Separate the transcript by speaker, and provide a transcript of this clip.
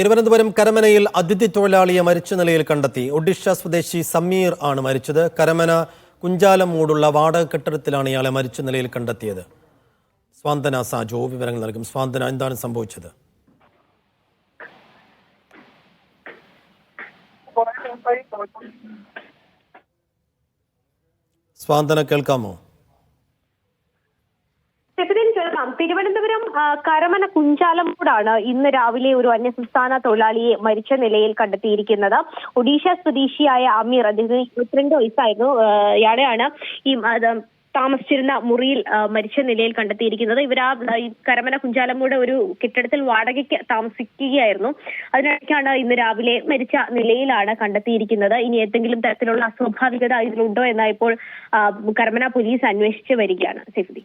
Speaker 1: തിരുവനന്തപുരം കരമനയിൽ അതിഥി തൊഴിലാളിയെ മരിച്ച നിലയിൽ കണ്ടെത്തി. ഒഡീഷ സ്വദേശി സമീർ ആണ് മരിച്ചത്. കരമന കുഞ്ചാലം മൂടുള്ള വാടക കെട്ടിടത്തിലാണ് ഇയാളെ മരിച്ച നിലയിൽ കണ്ടെത്തിയത്. സ്വാന്തന സാജോ വിവരങ്ങൾ നൽകും. സ്വാന്തന എന്താണ് സംഭവിച്ചത്? സ്വാന്തന കേൾക്കാമോ?
Speaker 2: കേൾക്കാം തിരുവനന്തപുരം കരമന കുഞ്ചാലമൂടാണ് ഇന്ന് രാവിലെ ഒരു അന്യസംസ്ഥാന തൊഴിലാളിയെ മരിച്ച നിലയിൽ കണ്ടെത്തിയിരിക്കുന്നത്. ഒഡീഷ സ്വദേശിയായ അമീർ അദ്ദേഹത്തിന് ഇരുപത്തിരണ്ട് വയസ്സായിരുന്നു. ഇയാളെയാണ് ഈ താമസിച്ചിരുന്ന മുറിയിൽ മരിച്ച നിലയിൽ കണ്ടെത്തിയിരിക്കുന്നത്. ഇവർ ആ കരമന കുഞ്ചാലമ്മൂടെ ഒരു കെട്ടിടത്തിൽ വാടകയ്ക്ക് താമസിക്കുകയായിരുന്നു. അതിനിടയ്ക്കാണ് ഇന്ന് രാവിലെ മരിച്ച നിലയിലാണ് കണ്ടെത്തിയിരിക്കുന്നത്. ഇനി ഏതെങ്കിലും തരത്തിലുള്ള അസ്വാഭാവികത ഇതിലുണ്ടോ എന്ന് ഇപ്പോൾ കരമന പോലീസ് അന്വേഷിച്ച് വരികയാണ്. സെഫ്തി